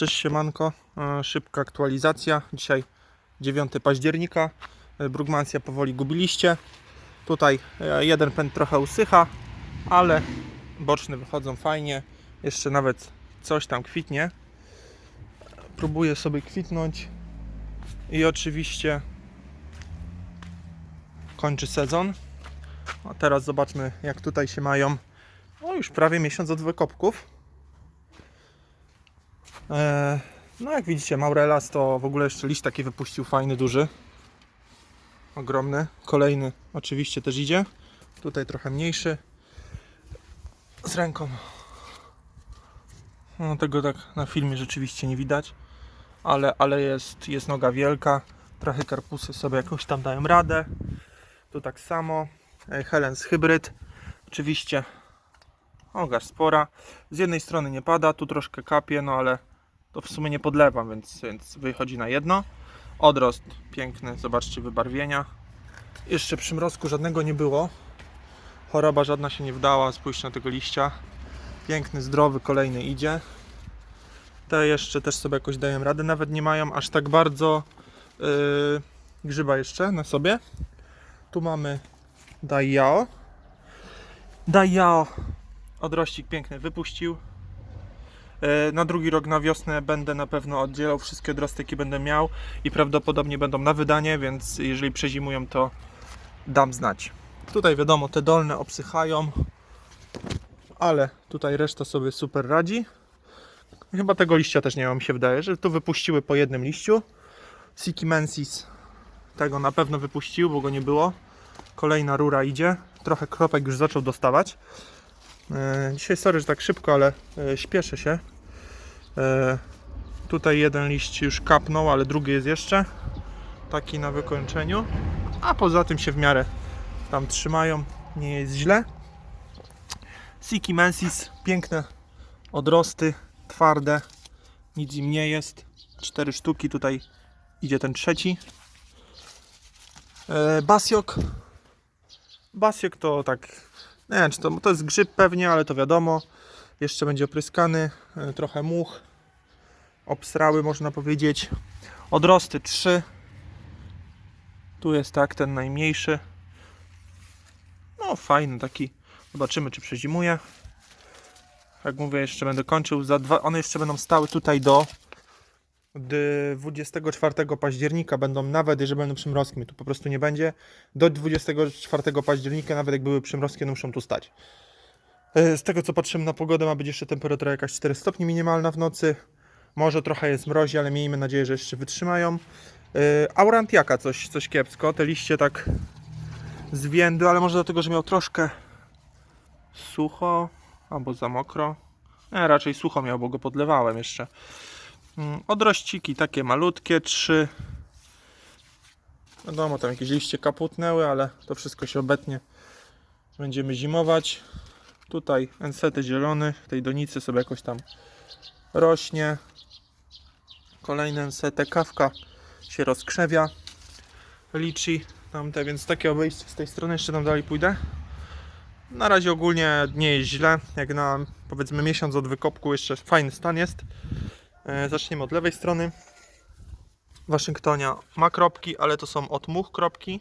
Cześć siemanko, E, szybka aktualizacja. Dzisiaj 9 października. E, Brugmansja powoli gubi liście. Tutaj e, jeden pęd trochę usycha, ale boczne wychodzą fajnie. Jeszcze nawet coś tam kwitnie. Próbuję sobie kwitnąć. I oczywiście kończy sezon. A teraz zobaczmy jak tutaj się mają. O, już prawie miesiąc od wykopków. E, No jak widzicie, Maurelas to w ogóle jeszcze liść taki wypuścił fajny, duży. Ogromny. Kolejny oczywiście też idzie. Tutaj trochę mniejszy. Z ręką. No tego tak na filmie rzeczywiście nie widać. Ale, ale jest, jest noga wielka. Trochę karpusy sobie jakoś tam dają radę. Tu tak samo. E, Helens hybryd. Oczywiście Oga spora. Z jednej strony nie pada, tu troszkę kapie, no ale to w sumie nie podlewam, więc, więc wychodzi na jedno. Odrost piękny, zobaczcie wybarwienia. Jeszcze przymrozku żadnego nie było. Choroba żadna się nie wdała, spójrzcie na tego liścia. Piękny, zdrowy, kolejny idzie. Te jeszcze też sobie jakoś dają radę, nawet nie mają aż tak bardzo yy, grzyba jeszcze na sobie. Tu mamy Daiao. Daiao odrościk piękny wypuścił. E, Na drugi rok na wiosnę będę na pewno oddzielał wszystkie odrosty, jakie będę miał i prawdopodobnie będą na wydanie, więc jeżeli przezimują, to dam znać. Tutaj wiadomo, te dolne obsychają, ale tutaj reszta sobie super radzi. Chyba tego liścia też nie mam, się wydaje, że tu wypuściły po jednym liściu. Sikimensis tego na pewno wypuścił, bo go nie było. Kolejna rura idzie. Trochę kropek już zaczął dostawać. E, Dzisiaj sorry, że tak szybko, ale e, śpieszę się. E, Tutaj jeden liść już kapnął, ale drugi jest jeszcze. Taki na wykończeniu. A poza tym się w miarę tam trzymają. Nie jest źle. Siki Mensis, piękne odrosty, twarde. Nic im nie jest. Cztery sztuki, tutaj idzie ten trzeci. Basiok. Basiok to tak nie wiem, czy to, to jest grzyb pewnie, ale to wiadomo. Jeszcze będzie opryskany, e, trochę much. Obsrały można powiedzieć. Odrosty 3. Tu jest tak, ten najmniejszy. No fajny taki. Zobaczymy czy przezimuje. Jak mówię, jeszcze będę kończył. Za dwa, one jeszcze będą stały tutaj do 24 października będą, nawet jeżeli będą przymrozki, tu po prostu nie będzie, do 24 października, nawet jak były przymrozki, muszą tu stać. E, Z tego co patrzymy na pogodę, ma być jeszcze temperatura jakaś 4 stopni minimalna w nocy. Może trochę jest mrozi, ale miejmy nadzieję, że jeszcze wytrzymają. E, Aurantiaka coś, coś kiepsko, te liście tak zwiędły, ale może dlatego, że miał troszkę sucho albo za mokro. Nie, raczej sucho miał, bo go podlewałem jeszcze. Mm, Odrościki takie malutkie, trzy. Wiadomo, tam jakieś liście kaputnęły, ale to wszystko się obetnie. Będziemy zimować. Tutaj ensety zielony, tej donicy sobie jakoś tam rośnie. Kolejny ensetę, kawka się rozkrzewia. Liczy tamte, więc takie obejście z tej strony jeszcze tam dalej pójdę. Na razie ogólnie nie jest źle, jak na powiedzmy miesiąc od wykopku jeszcze fajny stan jest. E, Zaczniemy od lewej strony. Waszyngtonia ma kropki, ale to są od much kropki.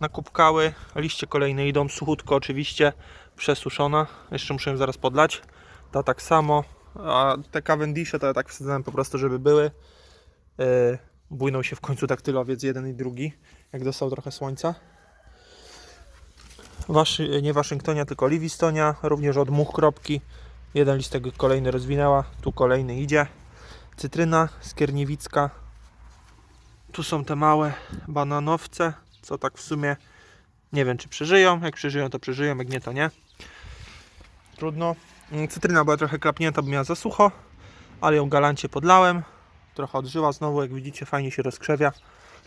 Nakupkały, liście kolejne idą, suchutko oczywiście, przesuszona. Jeszcze muszę ją zaraz podlać. Ta tak samo. A te Cavendishe to ja tak wsadzałem po prostu, żeby były. E, Bujnął się w końcu daktylowiec jeden i drugi, jak dostał trochę słońca. Waszy, nie Waszyngtonia, tylko Livistonia, również od much kropki. Jeden listek kolejny rozwinęła, tu kolejny idzie cytryna skierniewicka. Tu są te małe bananowce, co tak w sumie nie wiem czy przeżyją. Jak przeżyją to przeżyją, jak nie to nie. Trudno. Mm, Cytryna była trochę klapnięta, bo miała za sucho, ale ją galancie podlałem. Trochę odżyła znowu, jak widzicie fajnie się rozkrzewia.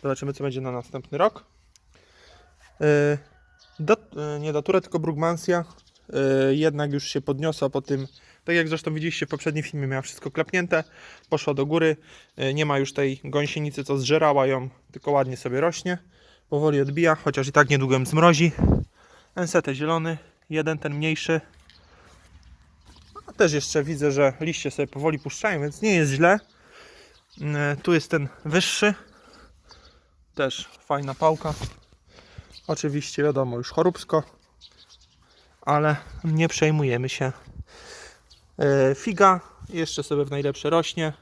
Zobaczymy co będzie na następny rok. Yy, do, yy, nie datura, tylko Brugmansia. Yy, jednak już się podniosła po tym tak jak zresztą widzieliście w poprzednim filmie, miała wszystko klepnięte, poszła do góry. E, Nie ma już tej gąsienicy, co zżerała ją, tylko ładnie sobie rośnie. Powoli odbija, chociaż i tak niedługo ją zmrozi. Ensetę zielony, jeden ten mniejszy. A też jeszcze widzę, że liście sobie powoli puszczają, więc nie jest źle. E, Tu jest ten wyższy. Też fajna pałka. Oczywiście wiadomo już choróbsko. Ale nie przejmujemy się. E, Figa jeszcze sobie w najlepsze rośnie.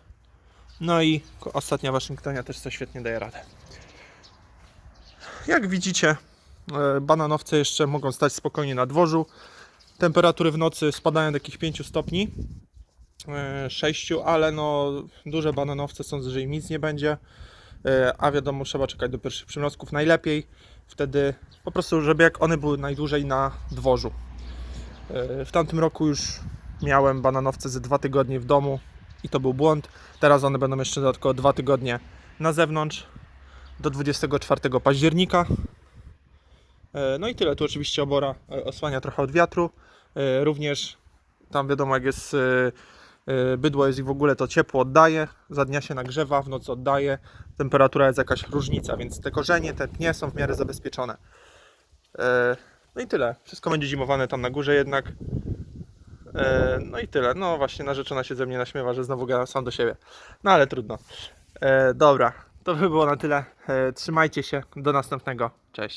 No i ostatnia Waszyngtonia też co świetnie daje radę. Jak widzicie, e, bananowce jeszcze mogą stać spokojnie na dworzu. Temperatury w nocy spadają do jakich 5 stopni. 6, ale no duże bananowce sądzę, że im nic nie będzie. E, A wiadomo, trzeba czekać do pierwszych przymrozków najlepiej. Wtedy po prostu, żeby jak one były najdłużej na dworzu. E, W tamtym roku już miałem bananowce ze dwa tygodnie w domu i to był błąd. Teraz one będą jeszcze dodatkowo dwa tygodnie na zewnątrz do 24 października. E, No i tyle. Tu oczywiście obora e, osłania trochę od wiatru. Również tam wiadomo jak jest bydło jest i w ogóle to ciepło oddaje, za dnia się nagrzewa, w nocy oddaje, temperatura jest jakaś różnica, więc te korzenie, te pnie są w miarę zabezpieczone. No i tyle. Wszystko będzie zimowane tam na górze jednak. E, No i tyle. No właśnie narzeczona się ze mnie naśmiewa, że znowu gadam sam do siebie. No ale trudno. E, Dobra, to by było na tyle. E, Trzymajcie się. Do następnego. Cześć.